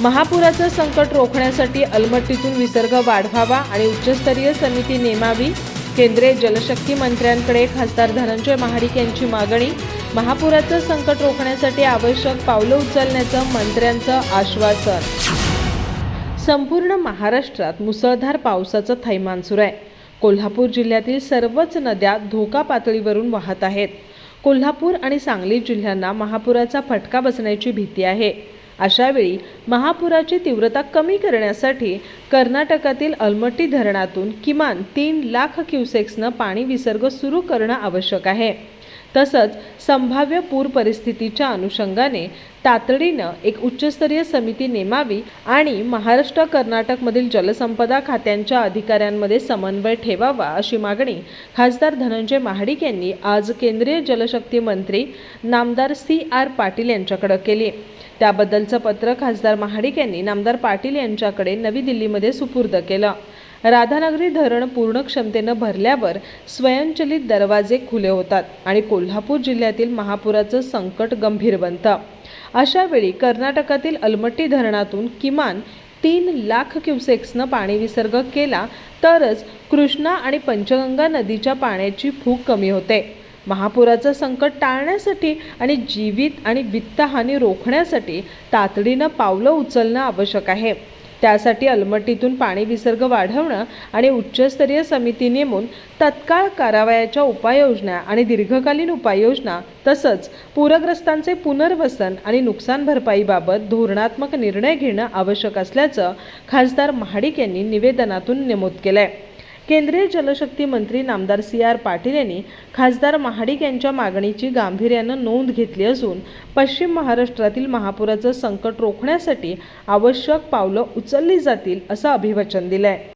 महापुराचं संकट रोखण्यासाठी अलमट्टीतून विसर्ग वाढवावा आणि उच्चस्तरीय समिती नेमावी. केंद्रीय जलशक्ती मंत्र्यांकडे खासदार धनंजय महाडिक यांची मागणी. महापुराचं संकट रोखण्यासाठी आवश्यक पावलं उचलण्याचं मंत्र्यांचं आश्वासन. संपूर्ण महाराष्ट्रात मुसळधार पावसाचं थैमान सुरू आहे. कोल्हापूर जिल्ह्यातील सर्वच नद्या धोका पातळीवरून वाहत आहेत. कोल्हापूर आणि सांगली जिल्ह्यांना महापुराचा फटका बसण्याची भीती आहे. अशावेळी महापुराची तीव्रता कमी करण्यासाठी कर्नाटकातील अलमट्टी धरणातून किमान तीन लाख क्युसेक्सनं पाणी विसर्ग सुरू करणं आवश्यक आहे. तसंच संभाव्य पूर परिस्थितीच्या अनुषंगाने तातडीनं एक उच्चस्तरीय समिती नेमावी आणि महाराष्ट्र कर्नाटकमधील जलसंपदा खात्यांच्या अधिकाऱ्यांमध्ये समन्वय ठेवावा अशी मागणी खासदार धनंजय महाडिक यांनी आज केंद्रीय जलशक्ती मंत्री नामदार सी आर पाटील यांच्याकडे केली. त्याबद्दलचं पत्र खासदार महाडिक यांनी नामदार पाटील यांच्याकडे नवी दिल्लीमध्ये सुपूर्द केलं. राधानगरी धरण पूर्ण क्षमतेनं भरल्यावर स्वयंचलित दरवाजे खुले होतात आणि कोल्हापूर जिल्ह्यातील महापुराचं संकट गंभीर बनतं. अशावेळी कर्नाटकातील अलमट्टी धरणातून किमान तीन लाख क्युसेक्सनं पाणी विसर्ग केला तरच कृष्णा आणि पंचगंगा नदीच्या पाण्याची फूक कमी होते. महापुराचं संकट टाळण्यासाठी आणि जीवित आणि वित्तहानी रोखण्यासाठी तातडीनं पावलं उचलणं आवश्यक आहे. त्यासाठी अलमट्टीतून पाणी विसर्ग वाढवणं आणि उच्चस्तरीय समिती नेमून तत्काळ कारवायाच्या उपाययोजना आणि दीर्घकालीन उपाययोजना तसंच पूरग्रस्तांचे पुनर्वसन आणि नुकसान भरपाईबाबत धोरणात्मक निर्णय घेणं आवश्यक असल्याचं खासदार महाडिक यांनी निवेदनातून नमूद केलं आहे केंद्रीय जलशक्ती मंत्री नामदार सी आर पाटील यांनी खासदार महाडिक यांच्या मागणीची गांभीर्यानं नोंद घेतली असून पश्चिम महाराष्ट्रातील महापुराचं संकट रोखण्यासाठी आवश्यक पावलं उचलली जातील असं अभिवचन आहे